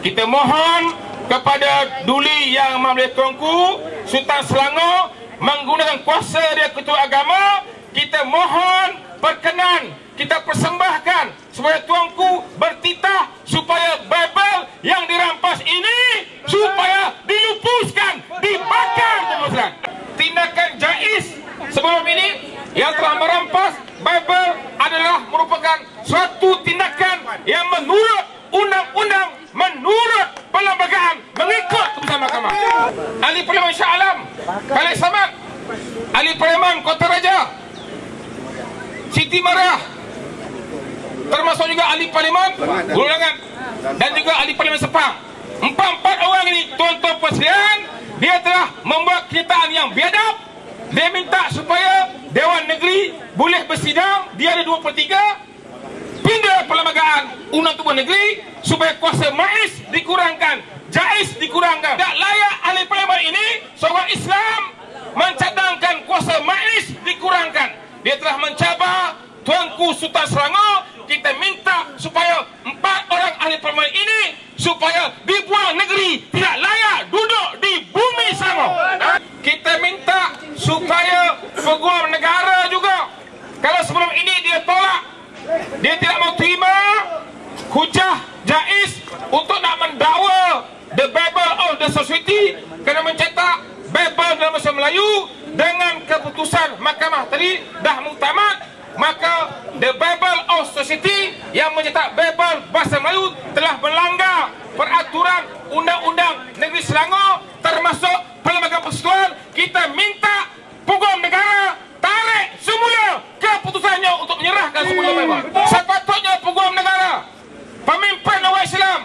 Kita mohon kepada Duli Yang Mamlek Tuanku Sultan Selangor menggunakan kuasa dia ketua agama kita mohon perkenan kita persembahkan supaya tuanku bertitah supaya Bible yang dirampas ini supaya dilupuskan dibakar tindakan jais sebelum ini yang telah merampas Bible adalah merupakan suatu tindakan yang menurut undang-undang menurut perlembagaan mengikut keputusan mahkamah. Ahli Parlimen Shah Khalid Samad, Ahli Parlimen Kota Raja, Siti Mariah, termasuk juga Ahli Parlimen Gulangan dan juga Ahli Parlimen Sepang. Empat-empat orang ini, tuan-tuan presiden, dia telah membuat kenyataan yang biadab. Dia minta supaya Dewan Negeri boleh bersidang, dia ada 2 per 3, pindah perlembagaan undang tubuh negeri supaya kuasa MAIS dikurangkan JAIS dikurangkan tak layak ahli parlimen ini seorang Islam mencadangkan kuasa MAIS dikurangkan dia telah mencabar Tuanku Sultan Selangor. Kita minta supaya empat orang ahli parlimen ini supaya dibuang negeri tidak layak duduk di bumi Selangor. Kita minta supaya peguam negara juga. Kalau sebelum ini dia tolak dia tidak mau terima hujah jais untuk nak mendakwa the Bible of the society. Kerana mencetak Bible dalam bahasa Melayu dengan keputusan mahkamah tadi dah muktamad maka the Bible of Society yang mencetak Bible Bahasa Melayu telah melanggar peraturan undang-undang negeri Selangor termasuk Perlembagaan Persekutuan. Kita minta pukul negara tarik semula keputusannya untuk menyerahkan semula Bible. Sepatutnya pukul negara. Pemimpin orang Islam